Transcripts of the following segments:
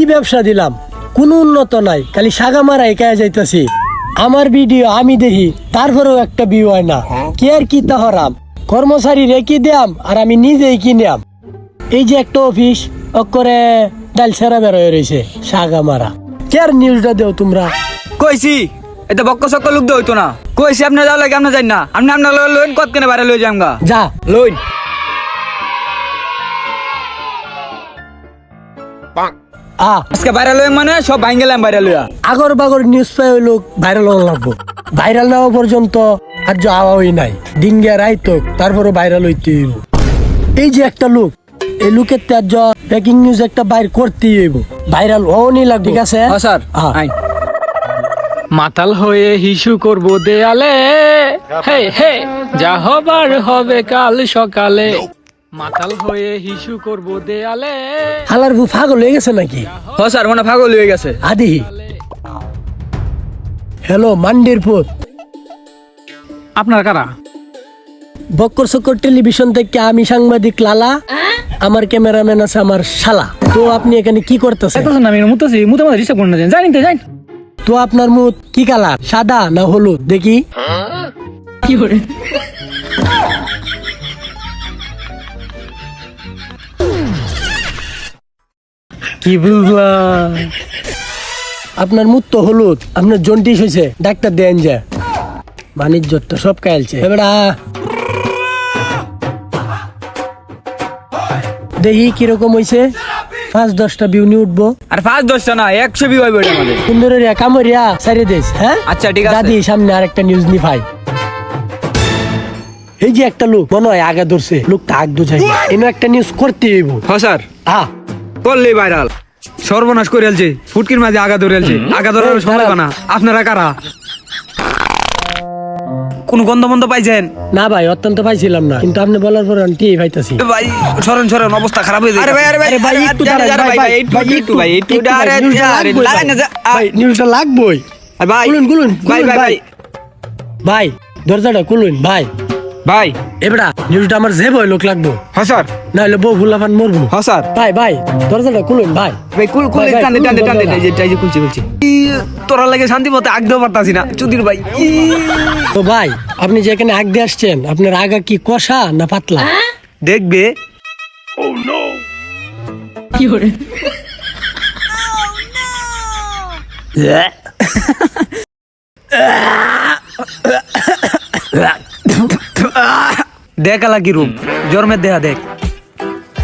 কি ব্যবসা দিলাম। কোনো উন্নত নাই খালি সাগা মারা একা যাইতাছি। আমার ভিডিও আমি দেখি তারপরেও একটা ভিউ হয় না। কি আর কি তাহরাম কর্মচারী রেখে দিয়াম আর আমি নিজেই কিনাম এই যে একটা অফিস করে ডাল সেরা বেরোয় রয়েছে সাগা মারা কে আর নিউজটা দেও তোমরা? কইছি এটা বক্ক সকল লোক দিয়ে হইতো না। কইছি আপনি যাও লাগে আপনি যাই না। আপনি আপনার লোন কত কেনে বাইরে লই যাম গা যা। লইন। আ আজকে বাইরে লই মানে সব ভাঙ গেলাম বাইরে লইয়া আগর বাগর নিউজ পাই হইল ভাইরাল হওয়া লাগবো। ভাইরাল না হওয়া পর্যন্ত আর যাওয়াই নাই। দিন গিয়া রাইত তারপরে ভাইরাল হইতে হইব। এই যে একটা লোক এই লোকের ত্যায্য ব্রেকিং নিউজ একটা বাইর করতেই হইব। ভাইরাল হওয়ানি লাগবে। ঠিক আছে? হ্যাঁ স্যার। হ্যাঁ। মাতাল হয়ে হিসু করব দেয়ালে। হে হে যা হবার হবে কাল সকালে। মাতাল হয়ে হিসু করব দেয়ালে। হালার বউ পাগল হয়ে গেছে নাকি? হ স্যার মনে পাগল হয়ে গেছে। আদি। হ্যালো মান্ডির পুত আপনার কারা? বক্কর সকর টেলিভিশন থেকে আমি সাংবাদিক লালা। আমার ক্যামেরাম্যান আছে আমার শালা। তো আপনি এখানে কি করতেছেন? আমি মুতাছি মুতে করুন না জানি তো জানি তো আপনার মুখ কি কালার? সাদা না হলুদ? দেখি। কি করে? কি বুঝলাম? আপনার মুখ তো হলুদ আপনার জন্টিস হয়েছে ডাক্তার দেন যা। বাণিজ্য তো সব কাইলছে এবারা দেখি কীরকম হয়েছে পাঁচ দশটা বিউনি উঠবো। আর পাঁচ দশটা না একশো বি হইবে এটা আমাদের সুন্দরের কামড়িয়া সারি দিস হ্যাঁ? আচ্ছা, ঠিক আছে। দাদি সামনে আরেকটা নিউজ নি ভাই। এই যে একটা লোক মনে হয় আগে ধরছে লোকটা আগ দুঝাই এনে একটা নিউজ করতে হইব। হ স্যার। আহ! করলেই ভাইরাল সর্বনাশ করে আলছে ফুটকির মাঝে আগা ধরে আলছে আগা ধরার এই, সময় দাঁড়ান। না আপনারা কারা? কোন গন্ধ বন্ধ পাইছেন? না ভাই অত্যন্ত পাইছিলাম না। কিন্তু আপনি বলার পর আমি টিয়ে পাইতাছি। ভাই সরেন সরেন অবস্থা খারাপ হয়ে যায় আরে ভাই আরে ভাই ভাই একটু দাঁড়ান, ভাই, ভাই, একটু ভাই, একটু ভাই একটু ভাই, আরে নিউজটা আরে লাগবেই, লাগাই না ভাই। যা ভাই নিউজটা লাগবই। আরে ভাই খুলুন, খুলুন, ভাই ভাই ভাই। ভাই ভাই দরজাটা খুলুন ভাই। ভাই। এবড়া নিউজটা আমার যে বই লোক লাগবো। হ্যাঁ স্যার। না হলে বউ মরবো। হ্যাঁ স্যার। ভাই ভাই দরজাটা খুলুন ভাই। ভাই কুল কুল। এই যে খুলছি খুলছি। তোরা লাগে শান্তি মতে আগদেও পারতাছি না চুদির ভাই তো ভাই আপনি যেখানে আগ দিয়ে আসছেন আপনার আগা কি কষা না পাতলা? দেখবে। দেখ আলা কি রুম জন্মের দেহা দেখ।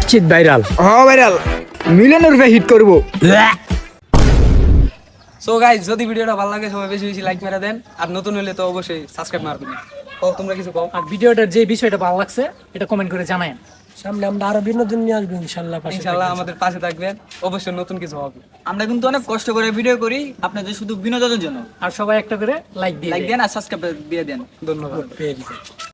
চিত ভাইরাল। হ্যাঁ ভাইরাল। মিলিয়নের রুপে হিট করব। সো গাইজ যদি ভিডিওটা ভালো লাগে সবাই বেশি বেশি লাইক মেরে দেন। আর নতুন হলে তো অবশ্যই সাবস্ক্রাইব মারবেন। ও তোমরা কিছু কও? আর ভিডিওটার যে বিষয়টা ভালো লাগছে এটা কমেন্ট করে জানায়েন। সামনে আমরা আরও বিনোদন নিয়ে আসব ইনশাল্লাহ পাশে ইনশাআল্লাহ আমাদের পাশে থাকবেন। অবশ্যই নতুন কিছু হবে। আমরা কিন্তু অনেক কষ্ট করে ভিডিও করি আপনাদের শুধু বিনোদনের জন্য। আর সবাই একটা করে লাইক দিয়ে লাইক দেন। আর সাবস্ক্রাইব দিয়ে দেন। ধন্যবাদ।